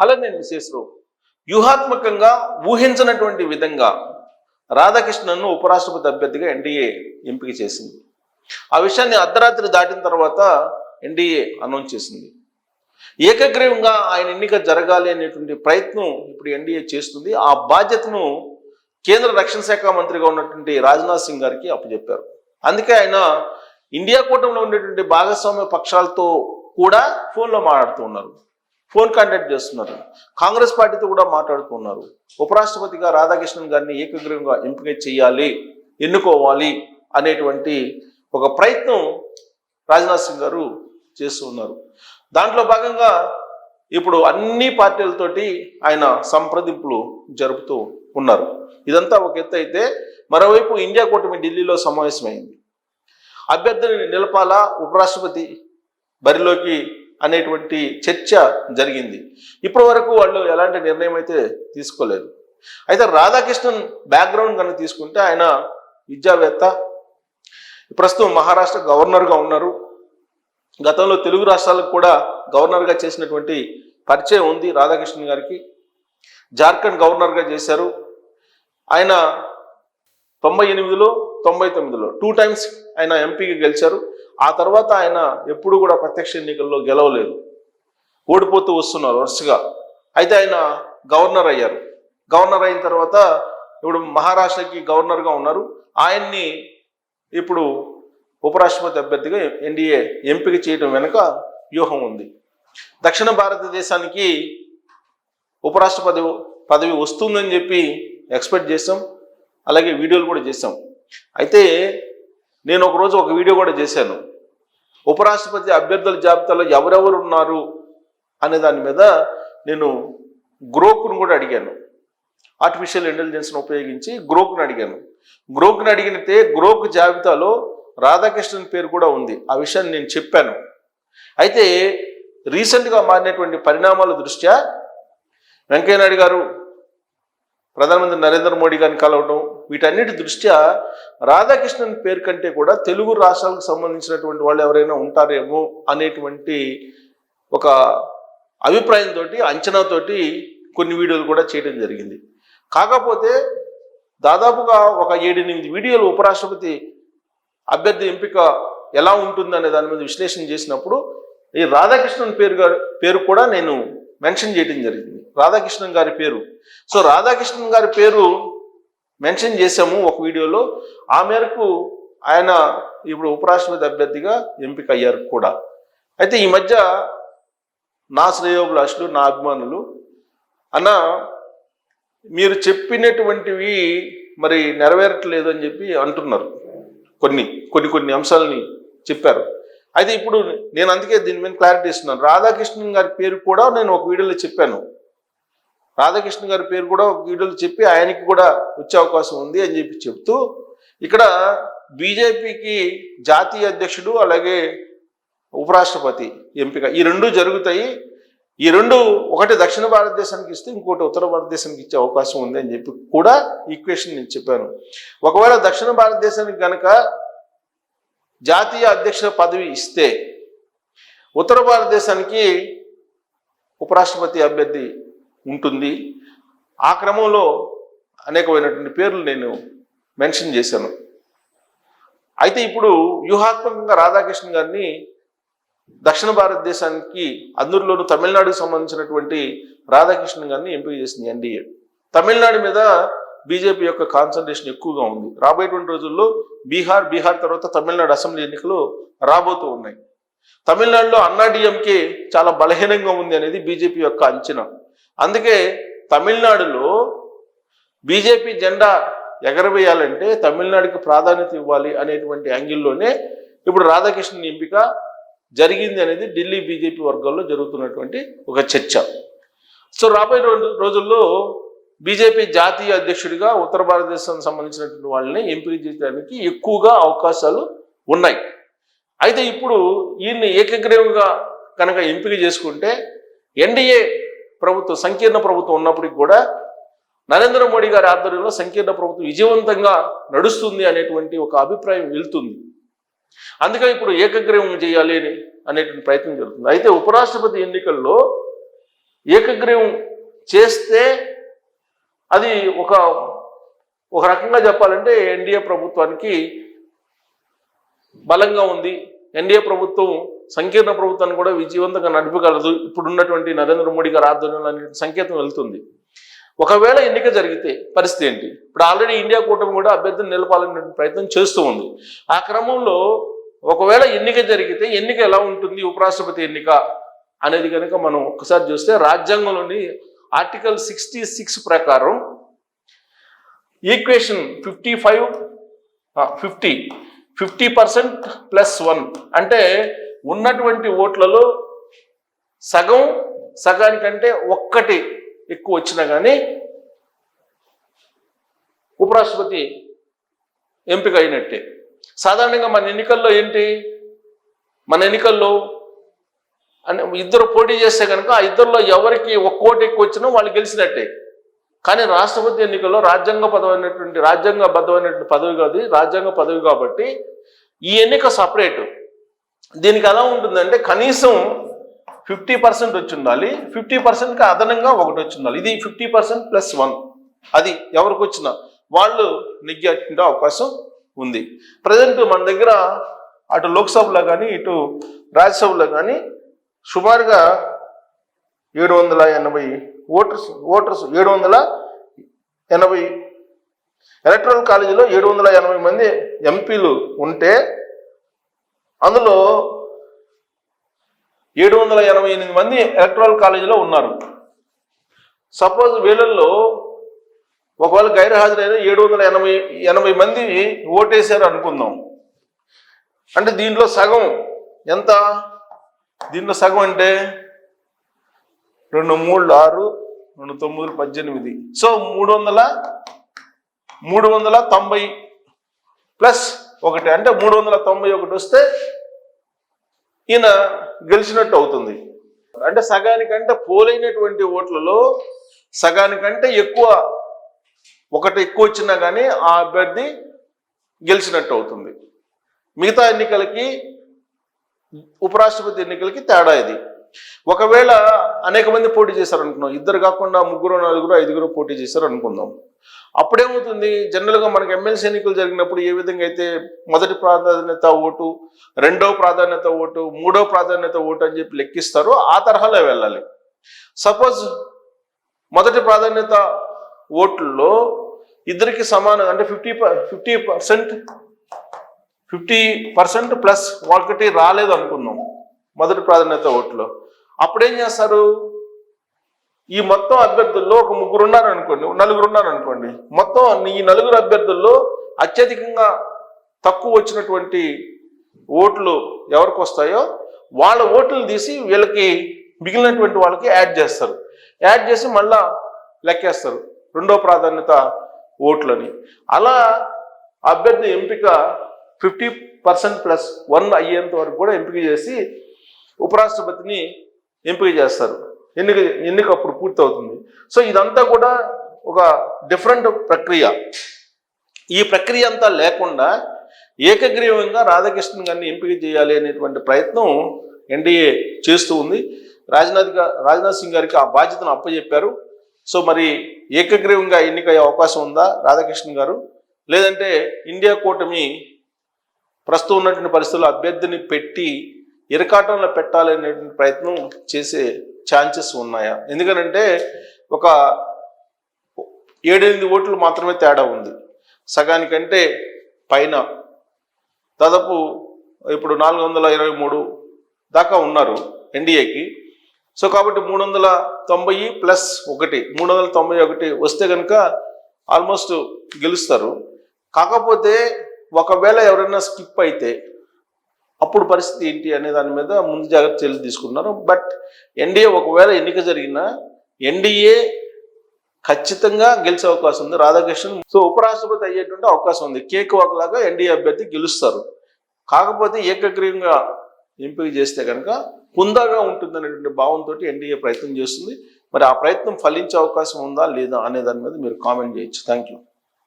Hello నేను వ్యూహాత్మకంగా ఊహించినటువంటి విధంగా రాధాకృష్ణన్ను ఉపరాష్ట్రపతి అభ్యర్థిగా ఎన్డీఏ ఎంపిక చేసింది. ఆ విషయాన్ని అర్ధరాత్రి దాటిన తర్వాత ఎన్డీఏ అనౌన్స్ చేసింది. ఏకగ్రీవంగా ఆయన ఎన్నిక జరగాలి అనేటువంటి ప్రయత్నం ఇప్పుడు ఎన్డీఏ చేస్తుంది. ఆ బాధ్యతను కేంద్ర రక్షణ శాఖ మంత్రిగా ఉన్నటువంటి రాజ్నాథ్ సింగ్ గారికి అప్పచెప్పారు. అందుకే ఆయన ఇండియా కూటమిలో ఉండేటువంటి భాగస్వామ్య పక్షాలతో కూడా ఫోన్లో మాట్లాడుతూ ఉన్నారు. ఫోన్ కాంటాక్ట్ చేస్తున్నారు. కాంగ్రెస్ పార్టీతో కూడా మాట్లాడుతూ ఉన్నారు ఉపరాష్ట్రపతిగా రాధాకృష్ణన్ గారిని ఏకగ్రీవంగా ఎంపిక చేయాలి ఎన్నుకోవాలి అనేటువంటి ఒక ప్రయత్నం రాజ్నాథ్ సింగ్ గారు చేస్తూ ఉన్నారు. దాంట్లో భాగంగా ఇప్పుడు అన్ని పార్టీలతోటి ఆయన సంప్రదింపులు జరుపుతూ ఉన్నారు. ఇదంతా ఒక ఎత్తు అయితే మరోవైపు ఇండియా కూటమి ఢిల్లీలో సమావేశమైంది. అభ్యర్థిని నిలపాలా ఉపరాష్ట్రపతి బరిలోకి అనేటువంటి చర్చ జరిగింది. ఇప్పటి వరకు వాళ్ళు ఎలాంటి నిర్ణయం అయితే తీసుకోలేదు. అయితే రాధాకృష్ణన్ బ్యాక్గ్రౌండ్ కనుక తీసుకుంటే ఆయన విద్యావేత్త ప్రస్తుతం మహారాష్ట్ర గవర్నర్గా ఉన్నారు. గతంలో తెలుగు రాష్ట్రాలకు కూడా గవర్నర్గా చేసినటువంటి పరిచయం ఉంది రాధాకృష్ణన్ గారికి. జార్ఖండ్ గవర్నర్గా చేశారు. ఆయన తొంభై ఎనిమిదిలో తొంభై తొమ్మిదిలో టూ టైమ్స్ ఆయన ఎంపీగా గెలిచారు. ఆ తర్వాత ఆయన ఎప్పుడు కూడా ప్రత్యక్ష ఎన్నికల్లో గెలవలేదు. ఓడిపోతూ వస్తున్నారు వరుసగా. అయితే ఆయన గవర్నర్ అయ్యారు. గవర్నర్ అయిన తర్వాత ఇప్పుడు మహారాష్ట్రకి గవర్నర్గా ఉన్నారు. ఆయన్ని ఇప్పుడు ఉపరాష్ట్రపతి అభ్యర్థిగా ఎన్డీఏ ఎంపిక చేయడం వెనుక వ్యూహం ఉంది. దక్షిణ భారతదేశానికి ఉపరాష్ట్రపతి పదవి వస్తుందని చెప్పి ఎక్స్పెక్ట్ చేసాం అలాగే వీడియోలు కూడా చేసాం అయితే నేను ఒకరోజు ఒక వీడియో కూడా చేశాను. ఉపరాష్ట్రపతి అభ్యర్థుల జాబితాలో ఎవరెవరు ఉన్నారు అనే దాని మీద నేను గ్రోక్ను కూడా అడిగాను. ఆర్టిఫిషియల్ ఇంటెలిజెన్స్ను ఉపయోగించి గ్రోక్ను అడిగాను. గ్రోక్ను అడిగితే గ్రోక్ జాబితాలో రాధాకృష్ణన్ పేరు కూడా ఉంది. ఆ విషయాన్ని నేను చెప్పాను. అయితే రీసెంట్గా మారినటువంటి పరిణామాల దృష్ట్యా వెంకయ్యనాయుడు గారు ప్రధానమంత్రి నరేంద్ర మోడీ గారిని కలవడం వీటన్నిటి దృష్ట్యా రాధాకృష్ణన్ పేరు కంటే కూడా తెలుగు రాష్ట్రాలకు సంబంధించినటువంటి వాళ్ళు ఎవరైనా ఉంటారేమో అనేటువంటి ఒక అభిప్రాయంతో అంచనాతోటి కొన్ని వీడియోలు కూడా చేయడం జరిగింది. కాకపోతే దాదాపుగా ఒక ఏడెనిమిది వీడియోలు ఉపరాష్ట్రపతి అభ్యర్థి ఎంపిక ఎలా ఉంటుందనే దాని మీద విశ్లేషణ చేసినప్పుడు ఈ రాధాకృష్ణన్ పేరు గారు పేరు కూడా నేను మెన్షన్ చేయడం జరిగింది. రాధాకృష్ణన్ గారి పేరు. సో రాధాకృష్ణన్ గారి పేరు మెన్షన్ చేశాము ఒక వీడియోలో. ఆ మేరకు ఆయన ఇప్పుడు ఉపరాష్ట్రపతి అభ్యర్థిగా ఎంపిక అయ్యారు కూడా. అయితే ఈ మధ్య నా శ్రేయోభిలాషులు నా అభిమానులు అన్న మీరు చెప్పినటువంటివి మరి నెరవేరట్లేదు అని చెప్పి అంటున్నారు. కొన్ని కొన్ని కొన్ని అంశాలని చెప్పారు. అయితే ఇప్పుడు నేను అందుకే దీని మీద క్లారిటీ ఇస్తున్నాను. రాధాకృష్ణన్ గారి పేరు కూడా నేను ఒక వీడియోలో చెప్పాను. రాధాకృష్ణ గారి పేరు కూడా ఒక వీడియోలో చెప్పి ఆయనకి కూడా వచ్చే అవకాశం ఉంది అని చెప్పి చెప్తూ ఇక్కడ బీజేపీకి జాతీయ అధ్యక్షుడు అలాగే ఉపరాష్ట్రపతి ఎంపిక ఈ రెండు జరుగుతాయి. ఈ రెండు ఒకటి దక్షిణ భారతదేశానికి ఇస్తే ఇంకోటి ఉత్తర భారతదేశానికి ఇచ్చే అవకాశం ఉంది అని చెప్పి కూడా ఈక్వేషన్ నేను చెప్పాను. ఒకవేళ దక్షిణ భారతదేశానికి కనుక జాతీయ అధ్యక్ష పదవి ఇస్తే ఉత్తర భారతదేశానికి ఉపరాష్ట్రపతి అభ్యర్థి ఉంటుంది. ఆ క్రమంలో అనేకమైనటువంటి పేర్లు నేను మెన్షన్ చేశాను. అయితే ఇప్పుడు వ్యూహాత్మకంగా రాధాకృష్ణ గారిని దక్షిణ భారతదేశానికి అందరిలోనూ తమిళనాడుకు సంబంధించినటువంటి రాధాకృష్ణ గారిని ఎంపిక చేసింది ఎన్డీఏ. తమిళనాడు మీద బీజేపీ యొక్క కాన్సన్ట్రేషన్ ఎక్కువగా ఉంది. రాబోయేటువంటి రోజుల్లో బీహార్ బీహార్ తర్వాత తమిళనాడు అసెంబ్లీ ఎన్నికలు రాబోతూ ఉన్నాయి. తమిళనాడులో అన్నాడీఎంకే చాలా బలహీనంగా ఉంది అనేది బీజేపీ యొక్క అంచనా. అందుకే తమిళనాడులో బీజేపీ జెండా ఎగరవేయాలంటే తమిళనాడుకి ప్రాధాన్యత ఇవ్వాలి అనేటువంటి యాంగిల్లోనే ఇప్పుడు రాధాకృష్ణన్ ఎంపిక జరిగింది అనేది ఢిల్లీ బీజేపీ వర్గాల్లో జరుగుతున్నటువంటి ఒక చర్చ. సో రాబోయే రోజుల్లో బీజేపీ జాతీయ అధ్యక్షుడిగా ఉత్తర భారతదేశానికి సంబంధించినటువంటి వాళ్ళని ఎంపిక చేయడానికి ఎక్కువగా అవకాశాలు ఉన్నాయి. అయితే ఇప్పుడు ఈయన్ని ఏకగ్రీవంగా కనుక ఎంపిక చేసుకుంటే ఎన్డీఏ ప్రభుత్వం సంకీర్ణ ప్రభుత్వం ఉన్నప్పటికి కూడా నరేంద్ర మోడీ గారి ఆధ్వర్యంలో సంకీర్ణ ప్రభుత్వం విజయవంతంగా నడుస్తుంది అనేటువంటి ఒక అభిప్రాయం వెళ్తుంది. అందుకే ఇప్పుడు ఏకగ్రీవం చేయాలి అని అనేటువంటి ప్రయత్నం జరుగుతుంది. అయితే ఉపరాష్ట్రపతి ఎన్నికల్లో ఏకగ్రీవం చేస్తే అది ఒక ఒక రకంగా చెప్పాలంటే ఎన్డీఏ ప్రభుత్వానికి బలంగా ఉంది. ఎన్డీఏ ప్రభుత్వం సంకీర్ణ ప్రభుత్వాన్ని కూడా విజయవంతంగా నడపగలదు ఇప్పుడున్నటువంటి నరేంద్ర మోడీ గారి ఆధ్వర్యంలో అనే సంకేతం వెళ్తుంది. ఒకవేళ ఎన్నిక జరిగితే పరిస్థితి ఏంటి? ఇప్పుడు ఆల్రెడీ ఇండియా కూటమి కూడా అభ్యర్థిని నిలపాలనే ప్రయత్నం చేస్తూ ఉంది. ఆ క్రమంలో ఒకవేళ ఎన్నిక జరిగితే ఎన్నిక ఎలా ఉంటుంది? ఉపరాష్ట్రపతి ఎన్నిక అనేది కనుక మనం ఒకసారి చూస్తే రాజ్యాంగంలోని ఆర్టికల్ సిక్స్టీ సిక్స్ ప్రకారం equation fifty five fifty fifty percent plus one. అంటే ఉన్నటువంటి ఓట్లలో సగం సగానికంటే ఒక్కటి ఎక్కువ వచ్చినా కానీ ఉపరాష్ట్రపతి ఎంపిక అయినట్టే. సాధారణంగా మన ఎన్నికల్లో ఏంటి? మన ఎన్నికల్లో అని ఇద్దరు పోటీ చేస్తే కనుక ఆ ఇద్దరిలో ఎవరికి ఒక్క ఎక్కువ వచ్చినా వాళ్ళు గెలిచినట్టే. కానీ రాష్ట్రపతి ఎన్నికల్లో రాజ్యాంగ పదమైనటువంటి రాజ్యాంగబద్ధమైనటువంటి పదవి కాదు రాజ్యాంగ పదవి కాబట్టి ఈ ఎన్నిక సపరేట్. దీనికి ఎలా ఉంటుందంటే కనీసం ఫిఫ్టీ పర్సెంట్ వచ్చి ఉండాలి ఫిఫ్టీ పర్సెంట్కి అదనంగా ఒకటి వచ్చి ఉండాలి ఇది ఫిఫ్టీ పర్సెంట్ ప్లస్ వన్. అది ఎవరికి వచ్చినా వాళ్ళు నెగ్గే అవకాశం ఉంది. ప్రజెంట్ మన దగ్గర అటు లోక్సభలో కానీ ఇటు రాజ్యసభలో కానీ సుమారుగా ఏడు వందల ఎనభై ఓటర్స్ ఓటర్స్ ఏడు వందల ఎనభై ఎలక్ట్రల్ కాలేజీలో ఏడు వందల ఎనభై మంది ఎంపీలు ఉంటే అందులో ఏడు వందల ఎనభై ఎనిమిది మంది ఎలక్ట్రల్ కాలేజీలో ఉన్నారు. సపోజ్ వీళ్ళల్లో ఒకవేళ గైర్హాజరైన ఏడు వందల ఎనభై ఎనభై మంది ఓటేశారు అనుకుందాం. అంటే దీంట్లో సగం ఎంత? దీంట్లో సగం అంటే రెండు మూడు ఆరు రెండు తొమ్మిది పద్దెనిమిది. సో మూడు వందల మూడు వందల తొంభై ప్లస్ ఒకటి. అంటే మూడు వందల తొంభై ఒకటి వస్తే ఈయన గెలిచినట్టు అవుతుంది. అంటే సగానికంటే పోలైనటువంటి ఓట్లలో సగానికంటే ఎక్కువ ఒకటి ఎక్కువ వచ్చినా కానీ ఆ అభ్యర్థి గెలిచినట్టు అవుతుంది. మిగతా ఎన్నికలకి ఉపరాష్ట్రపతి ఎన్నికలకి తేడా ఇది. ఒకవేళ అనేక మంది పోటీ చేశారు అనుకున్నాం ఇద్దరు కాకుండా ముగ్గురు నలుగురు ఐదుగురు పోటీ చేశారు అనుకుందాం అప్పుడేమవుతుంది? జనరల్గా మనకి ఎమ్మెల్సీ ఎన్నికలు జరిగినప్పుడు ఏ విధంగా అయితే మొదటి ప్రాధాన్యత ఓటు రెండో ప్రాధాన్యత ఓటు మూడో ప్రాధాన్యత ఓటు అని చెప్పి లెక్కిస్తారో ఆ తరహాలో వెళ్ళాలి. సపోజ్ మొదటి ప్రాధాన్యత ఓట్లలో ఇద్దరికి సమానం అంటే fifty fifty percent fifty percent plus ఒకటి రాలేదు అనుకుందాం మొదటి ప్రాధాన్యత ఓట్లో. అప్పుడేం చేస్తారు? ఈ మొత్తం అభ్యర్థుల్లో ఒక ముగ్గురు ఉన్నారు అనుకోండి నలుగురు ఉన్నారు అనుకోండి మొత్తం ఈ నలుగురు అభ్యర్థుల్లో అత్యధికంగా తక్కువ వచ్చినటువంటి ఓట్లు ఎవరికి వస్తాయో వాళ్ళ ఓట్లు తీసి వీళ్ళకి మిగిలినటువంటి వాళ్ళకి యాడ్ చేస్తారు. యాడ్ చేసి మళ్ళా లెక్కేస్తారు రెండో ప్రాధాన్యత ఓట్లని. అలా అభ్యర్థి ఎంపిక ఫిఫ్టీ పర్సెంట్ ప్లస్ వన్ అయ్యేంత వరకు కూడా ఎంపిక చేసి ఉపరాష్ట్రపతిని ఎంపిక చేస్తారు. ఎన్నిక ఎన్నిక అప్పుడు పూర్తవుతుంది. సో ఇదంతా కూడా ఒక డిఫరెంట్ ప్రక్రియ. ఈ ప్రక్రియ అంతా లేకుండా ఏకగ్రీవంగా రాధాకృష్ణన్ గారిని ఎంపిక చేయాలి అనేటువంటి ప్రయత్నం ఎన్డీఏ చేస్తూ ఉంది. రాజ్నాథ్ రాజ్నాథ్ సింగ్ గారికి ఆ బాధ్యతను అప్పచెప్పారు సో మరి ఏకగ్రీవంగా ఎన్నికయ్యే అవకాశం ఉందా రాధాకృష్ణన్ గారు? లేదంటే ఇండియా కూటమి ప్రస్తుతం ఉన్నటువంటి పరిస్థితుల్లో అభ్యర్థిని పెట్టి ఇరకాటంలో పెట్టాలనేటువంటి ప్రయత్నం చేసే ఛాన్సెస్ ఉన్నాయా? ఎందుకనంటే ఒక ఏడెనిమిది ఓట్లు మాత్రమే తేడా ఉంది. సగానికంటే పైన దాదాపు ఇప్పుడు నాలుగు వందల ఇరవై మూడు దాకా ఉన్నారు ఎన్డీఏకి. సో కాబట్టి మూడు వందల తొంభై ప్లస్ ఒకటి మూడు వందల తొంభై ఒకటి వస్తే కనుక ఆల్మోస్ట్ గెలుస్తారు. కాకపోతే ఒకవేళ ఎవరైనా స్కిప్ అయితే అప్పుడు పరిస్థితి ఏంటి అనే దాని మీద ముందు జాగ్రత్త చర్యలు తీసుకున్నారు బట్ ఎన్డీఏ ఒకవేళ ఎన్నిక జరిగినా ఎన్డీఏ ఖచ్చితంగా గెలిచే అవకాశం ఉంది. రాధాకృష్ణన్ సో ఉపరాష్ట్రపతి అయ్యేటువంటి అవకాశం ఉంది. కేక్ ఒకలాగా ఎన్డీఏ అభ్యర్థి గెలుస్తారు. కాకపోతే ఏకగ్రీవంగా ఎంపిక చేస్తే కనుక హుందాగా ఉంటుందనేటువంటి భావంతో ఎన్డీఏ ప్రయత్నం చేస్తుంది. మరి ఆ ప్రయత్నం ఫలించే అవకాశం ఉందా లేదా అనే దాని మీద మీరు కామెంట్ చేయొచ్చు. Thank you